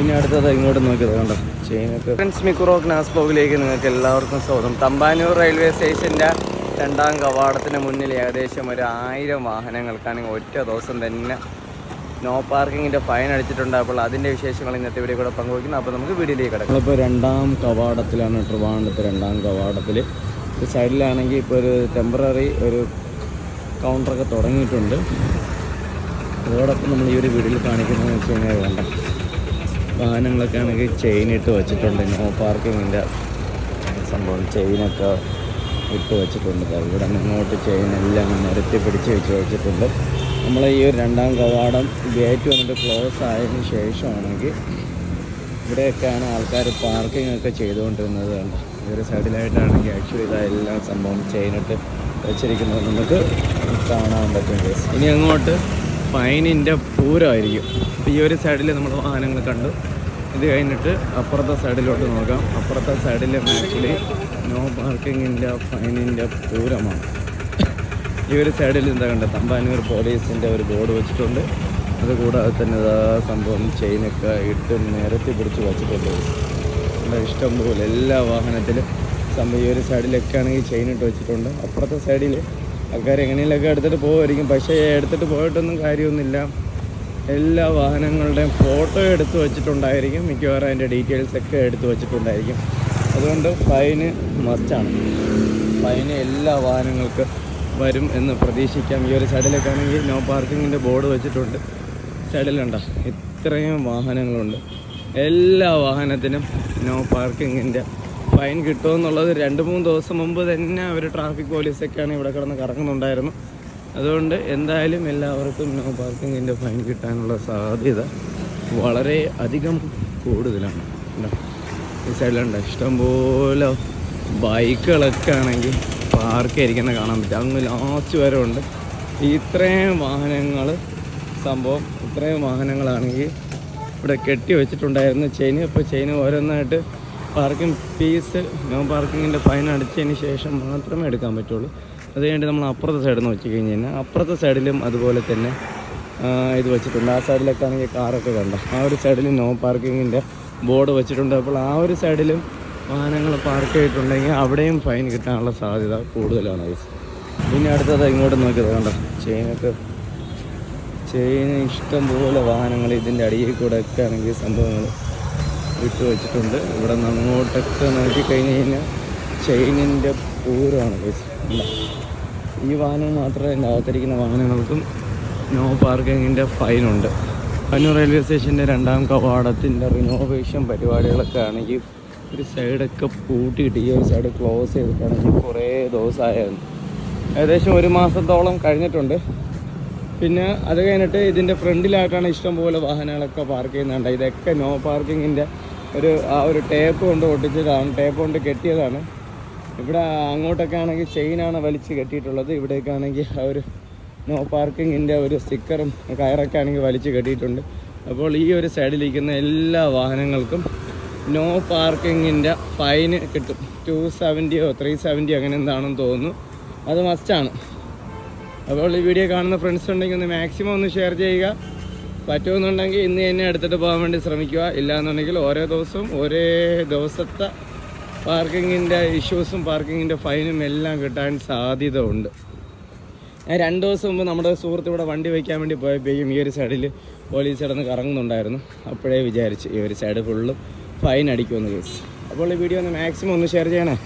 ഇനി അടുത്തത് ഇങ്ങോട്ട് നോക്കിയത് കണ്ടോ? ഫ്രണ്ട്സ് മിക്കുറോ ഗ്നാസ് ബ്ലോഗിലേക്ക് നിങ്ങൾക്ക് എല്ലാവർക്കും സ്വാഗതം. തമ്പാനൂർ റെയിൽവേ സ്റ്റേഷന്റെ രണ്ടാം കവാടത്തിന് മുന്നിൽ ഏകദേശം ഒരു ആയിരം വാഹനങ്ങൾക്കാണെങ്കിൽ ഒറ്റ ദിവസം തന്നെ നോ പാർക്കിങ്ങിന്റെ ഫൈൻ അടിച്ചിട്ടുണ്ട്. അപ്പോൾ അതിന്റെ വിശേഷങ്ങൾ ഇന്നത്തെ വീഡിയോ കൂടെ പങ്കുവയ്ക്കുന്നു. അപ്പോൾ നമുക്ക് വീഡിയോയിലേക്ക് കിടക്കാം. നമ്മളിപ്പോൾ രണ്ടാം കവാടത്തിലാണ് ട്രിവാണ്ടത്ത് രണ്ടാം കവാടത്തിൽ സൈഡിലാണെങ്കിൽ ഇപ്പോൾ ഒരു ടെമ്പററി ഒരു കൗണ്ടറൊക്കെ തുടങ്ങിയിട്ടുണ്ട്. അതോടൊപ്പം നമ്മൾ ഈ ഒരു വീഡിയോയിൽ കാണിക്കുന്നതെന്ന് വെച്ച് കഴിഞ്ഞാൽ വേണ്ട വാഹനങ്ങളൊക്കെ ആണെങ്കിൽ ചെയിൻ ഇട്ട് വെച്ചിട്ടുണ്ട്. നോ പാർക്കിങ്ങിന്റെ സംഭവം ചെയിനൊക്കെ ഇട്ട് വെച്ചിട്ടുണ്ട്. ഇവിടെ മുന്നോട്ട് ചെയിൻ എല്ലാം നിരത്തി പിടിച്ച് വെച്ച് വെച്ചിട്ടുണ്ട്. നമ്മൾ ഈ ഒരു രണ്ടാം കവാടം ഗേറ്റ് വന്നിട്ട് ക്ലോസ് ആയതിനു ശേഷമാണെങ്കിൽ ഇവിടെയൊക്കെയാണ് ആൾക്കാർ പാർക്കിംഗ് ഒക്കെ ചെയ്തുകൊണ്ടിരുന്നത് കണ്ടോ? ഈ ഒരു സൈഡിലായിട്ടാണെങ്കിൽ ആക്ച്വലി ഇതെല്ലാം സംഭവം ചെയിനിട്ട് വെച്ചിരിക്കുന്നത്. നമുക്ക് കാണാൻ പറ്റും. ഇനി അങ്ങോട്ട് ഫൈനിന്റെ പൂരമായിരിക്കും ഈ ഒരു സൈഡിൽ നമ്മൾ വാഹനങ്ങൾ കണ്ടു. ഇത് കഴിഞ്ഞിട്ട് അപ്പുറത്തെ സൈഡിലോട്ട് നോക്കാം. അപ്പുറത്തെ സൈഡിലെ ആക്ച്വലി നോ പാർക്കിങ്ങിന്റെ ഫൈനിന്റെ പൂരമാണ്. ഈ ഒരു സൈഡിൽ എന്താ കണ്ട തമ്പാനൂർ പോലീസിന്റെ ഒരു ബോർഡ് വെച്ചിട്ടുണ്ട്. അതുകൂടാതെ തന്നെ ഇതാ സംഭവം ചെയിനൊക്കെ ഇട്ട് നിരത്തി പിടിച്ച് വെച്ചിട്ടുണ്ട്. നമ്മുടെ ഇഷ്ടം പോലെ എല്ലാ വാഹനത്തിലും. സംഭവം ഈ ഒരു സൈഡിലൊക്കെ ആണെങ്കിൽ ചെയിൻ ഇട്ട് വെച്ചിട്ടുണ്ട്. അപ്പുറത്തെ സൈഡിൽ ആൾക്കാർ എങ്ങനെയെങ്കിലൊക്കെ എടുത്തിട്ട് പോകുമായിരിക്കും പക്ഷേ എടുത്തിട്ട് പോയിട്ടൊന്നും കാര്യമൊന്നുമില്ല. എല്ലാ വാഹനങ്ങളുടെയും ഫോട്ടോ എടുത്തു വെച്ചിട്ടുണ്ടായിരിക്കും. മിക്കവാറും അതിന്റെ ഡീറ്റെയിൽസ് ഒക്കെ എടുത്ത് വെച്ചിട്ടുണ്ടായിരിക്കും. അതുകൊണ്ട് ഫൈന് മസ്റ്റാണ്. ഫൈന് എല്ലാ വാഹനങ്ങൾക്കും വരും എന്ന് പ്രതീക്ഷിക്കാം. ഈ ഒരു സൈഡിലൊക്കെ ആണെങ്കിൽ നോ പാർക്കിങ്ങിന്റെ ബോർഡ് വെച്ചിട്ടുണ്ട്. സൈഡിലുണ്ട ഇത്രയും വാഹനങ്ങളുണ്ട്. എല്ലാ വാഹനത്തിനും നോ പാർക്കിങ്ങിന്റെ ഫൈൻ കിട്ടുമെന്നുള്ളത് രണ്ട് മൂന്ന് ദിവസം മുമ്പ് തന്നെ അവർ ട്രാഫിക് പോലീസൊക്കെയാണ് ഇവിടെ കിടന്ന് കറങ്ങുന്നുണ്ടായിരുന്നു. അതുകൊണ്ട് എന്തായാലും എല്ലാവർക്കും നോ പാർക്കിങ്ങിന്റെ ഫൈൻ കിട്ടാനുള്ള സാധ്യത വളരെ അധികം കൂടുതലാണ്. ഈ സൈഡിലുണ്ട്. ഇഷ്ടംപോലെ ബൈക്കുകളൊക്കെ ആണെങ്കിൽ പാർക്ക് ഇരിക്കുന്ന കാണാൻ പറ്റും. അങ്ങ് ലാസ്റ്റ് വരെ ഉണ്ട്. ഇത്രയും വാഹനങ്ങൾ സംഭവം ഇത്രയും വാഹനങ്ങളാണെങ്കിൽ ഇവിടെ കെട്ടി വെച്ചിട്ടുണ്ടായിരുന്നു. ചെയിൻ. അപ്പോൾ ചെയിൻ ഓരോന്നായിട്ട് പാർക്കിംഗ് ഫീസ് നോ പാർക്കിങ്ങിന്റെ ഫൈൻ അടിച്ചതിന് ശേഷം മാത്രമേ എടുക്കാൻ പറ്റുള്ളൂ. അത് കഴിഞ്ഞിട്ട് നമ്മൾ അപ്പുറത്തെ സൈഡിൽ നിന്ന് വെച്ച് കഴിഞ്ഞ് കഴിഞ്ഞാൽ അപ്പുറത്തെ സൈഡിലും അതുപോലെ തന്നെ ഇത് വെച്ചിട്ടുണ്ട്. ആ സൈഡിലൊക്കെ ആണെങ്കിൽ കാറൊക്കെ കണ്ട? ആ ഒരു സൈഡിൽ നോ പാർക്കിങ്ങിന്റെ ബോർഡ് വെച്ചിട്ടുണ്ട്. അപ്പോൾ ആ ഒരു സൈഡിലും വാഹനങ്ങൾ പാർക്ക് ചെയ്തിട്ടുണ്ടെങ്കിൽ അവിടെയും ഫൈൻ കിട്ടാനുള്ള സാധ്യത കൂടുതലാണ്. പിന്നെ അടുത്തത് ഇങ്ങോട്ട് നോക്കിയത് കണ്ട? ചെയിനൊക്കെ. ചെയിന് ഇഷ്ടം പോലെ വാഹനങ്ങൾ ഇതിന്റെ അടിയിൽ കൂടെ ഒക്കെ ആണെങ്കിൽ സംഭവങ്ങൾ ഇട്ട് വെച്ചിട്ടുണ്ട്. ഇവിടെ നിന്ന് അങ്ങോട്ടൊക്കെ നോക്കിക്കഴിഞ്ഞ് കഴിഞ്ഞാൽ ചെയിനിന്റെ പൂരമാണ് ഈ വാഹനം മാത്രമേ എന്റെ അകത്തിരിക്കുന്ന വാഹനങ്ങൾക്കും നോ പാർക്കിങ്ങിന്റെ ഫൈനുണ്ട് കണ്ണൂർ റെയിൽവേ സ്റ്റേഷന്റെ രണ്ടാം കവാടത്തിന്റെ റിനോവേഷൻ പരിപാടികളൊക്കെ ആണെങ്കിൽ ഒരു സൈഡൊക്കെ പൂട്ടിയിട്ട് ഈ ഒരു സൈഡ് ക്ലോസ് ചെയ്തിട്ടാണെങ്കിൽ കുറേ ദിവസമായിരുന്നു ഏകദേശം ഒരു മാസത്തോളം കഴിഞ്ഞിട്ടുണ്ട്. പിന്നെ അത് കഴിഞ്ഞിട്ട് ഇതിന്റെ ഫ്രണ്ടിലായിട്ടാണ് ഇഷ്ടംപോലെ വാഹനങ്ങളൊക്കെ പാർക്ക് ചെയ്യുന്നുണ്ട്. ഇതൊക്കെ നോ പാർക്കിങ്ങിന്റെ ഒരു ആ ഒരു ടേപ്പ് കൊണ്ട് ഒട്ടിച്ചതാണ്. ടേപ്പ് കൊണ്ട് കെട്ടിയതാണ്. ഇവിടെ അങ്ങോട്ടൊക്കെ ആണെങ്കിൽ ചെയിനാണ് വലിച്ച് കെട്ടിയിട്ടുള്ളത്. ഇവിടേക്ക് ആണെങ്കിൽ ആ ഒരു നോ പാർക്കിങ്ങിന്റെ ഒരു സ്റ്റിക്കറും കയറൊക്കെ ആണെങ്കിൽ വലിച്ച് കെട്ടിയിട്ടുണ്ട്. അപ്പോൾ ഈ ഒരു സൈഡിലിരിക്കുന്ന എല്ലാ വാഹനങ്ങൾക്കും നോ പാർക്കിങ്ങിന്റെ ഫൈന് കിട്ടും. ടു സെവന്റിയോ ത്രീ സെവന്റിയോ അങ്ങനെ എന്താണെന്ന് തോന്നുന്നു. അത് മസ്റ്റാണ് അപ്പോൾ ഈ വീഡിയോ കാണുന്ന ഫ്രണ്ട്സ് ഉണ്ടെങ്കിൽ ഒന്ന് മാക്സിമം ഒന്ന് ഷെയർ ചെയ്യുക. പറ്റുമെന്നുണ്ടെങ്കിൽ ഇന്ന് തന്നെ എടുത്തിട്ട് പോകാൻ വേണ്ടി ശ്രമിക്കുക. ഇല്ലാന്നുണ്ടെങ്കിൽ ഓരോ ദിവസവും ഒരേ ദിവസത്തെ പാർക്കിങ്ങിന്റെ ഇഷ്യൂസും പാർക്കിങ്ങിന്റെ ഫൈനും എല്ലാം കിട്ടാൻ സാധ്യത ഉണ്ട് ഞാൻ രണ്ട് ദിവസം മുമ്പ് നമ്മുടെ സുഹൃത്ത് ഇവിടെ വണ്ടി വയ്ക്കാൻ വേണ്ടി പോയപ്പോഴേക്കും ഈ ഒരു സൈഡിൽ പോലീസ് കിടന്ന് കറങ്ങുന്നുണ്ടായിരുന്നു. അപ്പോഴേ വിചാരിച്ചു ഈ ഒരു സൈഡ് ഫുള്ളും ഫൈൻ അടിക്കുമെന്ന് കേസ്. അപ്പോൾ ഈ വീഡിയോ ഒന്ന് മാക്സിമം ഒന്ന് ഷെയർ ചെയ്യണേ.